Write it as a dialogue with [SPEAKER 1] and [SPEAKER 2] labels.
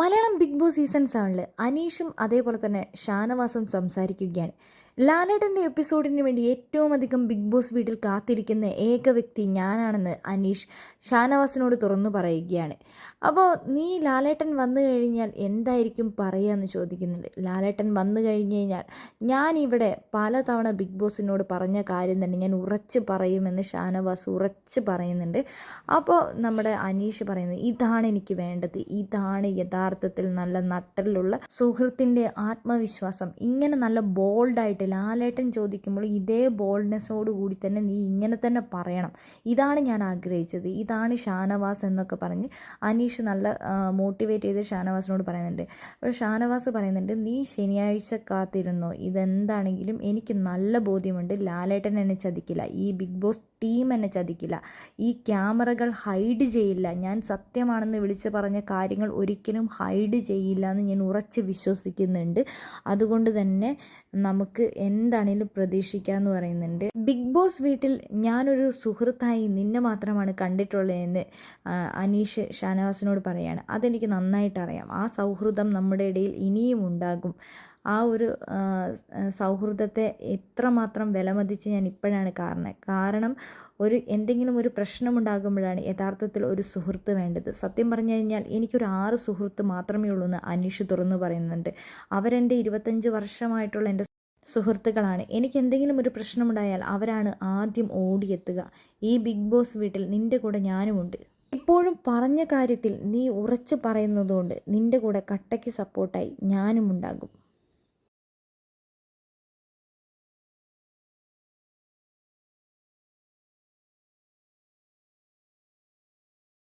[SPEAKER 1] Malayalam big boss season സെവനിൽ അനീഷും അതേപോലെ തന്നെ ഷാനവാസും സംസാരിക്കുകയാണ്. ലാലേട്ടന്റെ എപ്പിസോഡിന് വേണ്ടി ഏറ്റവും അധികം ബിഗ് ബോസ് വീട്ടിൽ കാത്തിരിക്കുന്ന ഏക വ്യക്തി ഞാനാണെന്ന് അനീഷ് ഷാനവാസിനോട് തുറന്നു പറയുകയാണ്. അപ്പോൾ നീ ലാലേട്ടൻ വന്നു കഴിഞ്ഞാൽ എന്തായിരിക്കും പറയുക എന്ന് ചോദിക്കുന്നുണ്ട്. ലാലേട്ടൻ വന്നു കഴിഞ്ഞ് കഴിഞ്ഞാൽ ഞാനിവിടെ പലതവണ ബിഗ് ബോസിനോട് പറഞ്ഞ കാര്യം തന്നെ ഞാൻ ഉറച്ച് പറയുമെന്ന് ഷാനവാസ് ഉറച്ച് പറയുന്നുണ്ട്. അപ്പോൾ നമ്മുടെ അനീഷ് പറയുന്നത് ഇതാണ് എനിക്ക് വേണ്ടത്. ഇതാണ് യഥാർത്ഥത്തിൽ നല്ല നട്ടലുള്ള സുഹൃത്തിന്റെ ആത്മവിശ്വാസം. ഇങ്ങനെ നല്ല ബോൾഡായിട്ട് ലാലേട്ടൻ ചോദിക്കുമ്പോൾ ഇതേ ബോൾഡ്നെസ്സോട് കൂടി തന്നെ നീ ഇങ്ങനെ തന്നെ പറയണം. ഇതാണ് ഞാൻ ആഗ്രഹിച്ചത്. ഇതാണ് ഷാനവാസ് എന്നൊക്കെ പറഞ്ഞ് അനീഷ് നല്ല മോട്ടിവേറ്റ് ചെയ്ത് ഷാനവാസിനോട് പറയുന്നുണ്ട്. അപ്പോൾ ഷാനവാസ് പറയുന്നുണ്ട് നീ ശനിയാഴ്ച കാത്തിരുന്നോ? ഇതെന്താണെങ്കിലും എനിക്ക് നല്ല ബോധ്യമുണ്ട്. ലാലേട്ടൻ എന്നെ ചതിക്കില്ല. ഈ ബിഗ് ബോസ് ടീം എന്നെ ചതിക്കില്ല. ഈ ക്യാമറകൾ ഹൈഡ് ചെയ്യില്ല. ഞാൻ സത്യമാണെന്ന് വിളിച്ച് പറഞ്ഞ കാര്യങ്ങൾ ഒരിക്കലും ഹൈഡ് ചെയ്യില്ല എന്ന് ഞാൻ ഉറച്ച് വിശ്വസിക്കുന്നുണ്ട്. അതുകൊണ്ട് തന്നെ നമുക്ക് എന്താണേലും പ്രതീക്ഷിക്കാമെന്ന് പറയുന്നുണ്ട്. ബിഗ് ബോസ് വീട്ടിൽ ഞാനൊരു സുഹൃത്തായി നിന്നെ മാത്രമാണ് കണ്ടിട്ടുള്ളതെന്ന് അനീഷ് ഷാനവാസിനോട് പറയാണ്. അതെനിക്ക് നന്നായിട്ട് അറിയാം ആ സൗഹൃദം നമ്മുടെ ഇടയിൽ ഇനിയും ഉണ്ടാകും. ആ ഒരു സൗഹൃദത്തെ എത്രമാത്രം വിലമതിച്ച് ഞാൻ ഇപ്പോഴാണ് കാരണം. കാരണം ഒരു എന്തെങ്കിലും ഒരു പ്രശ്നമുണ്ടാകുമ്പോഴാണ് യഥാർത്ഥത്തിൽ ഒരു സുഹൃത്ത് വേണ്ടത്. സത്യം പറഞ്ഞു കഴിഞ്ഞാൽ എനിക്കൊരു ആറ് സുഹൃത്ത് മാത്രമേ ഉള്ളൂ എന്ന് അനീഷ് തുറന്നു പറയുന്നുണ്ട്. അവരെന്റെ ഇരുപത്തഞ്ച് വർഷമായിട്ടുള്ള എന്റെ സുഹൃത്തുക്കളാണ്. എനിക്ക് എന്തെങ്കിലും ഒരു പ്രശ്നമുണ്ടായാൽ അവരാണ് ആദ്യം ഓടിയെത്തുക. ഈ ബിഗ് ബോസ് വീട്ടിൽ നിന്റെ കൂടെ ഞാനുമുണ്ട്. ഇപ്പോഴും പറഞ്ഞ കാര്യത്തിൽ നീ ഉറച്ചു പറയുന്നതുകൊണ്ട് നിന്റെ കൂടെ കട്ടയ്ക്ക് സപ്പോർട്ടായി ഞാനും ഉണ്ടാകും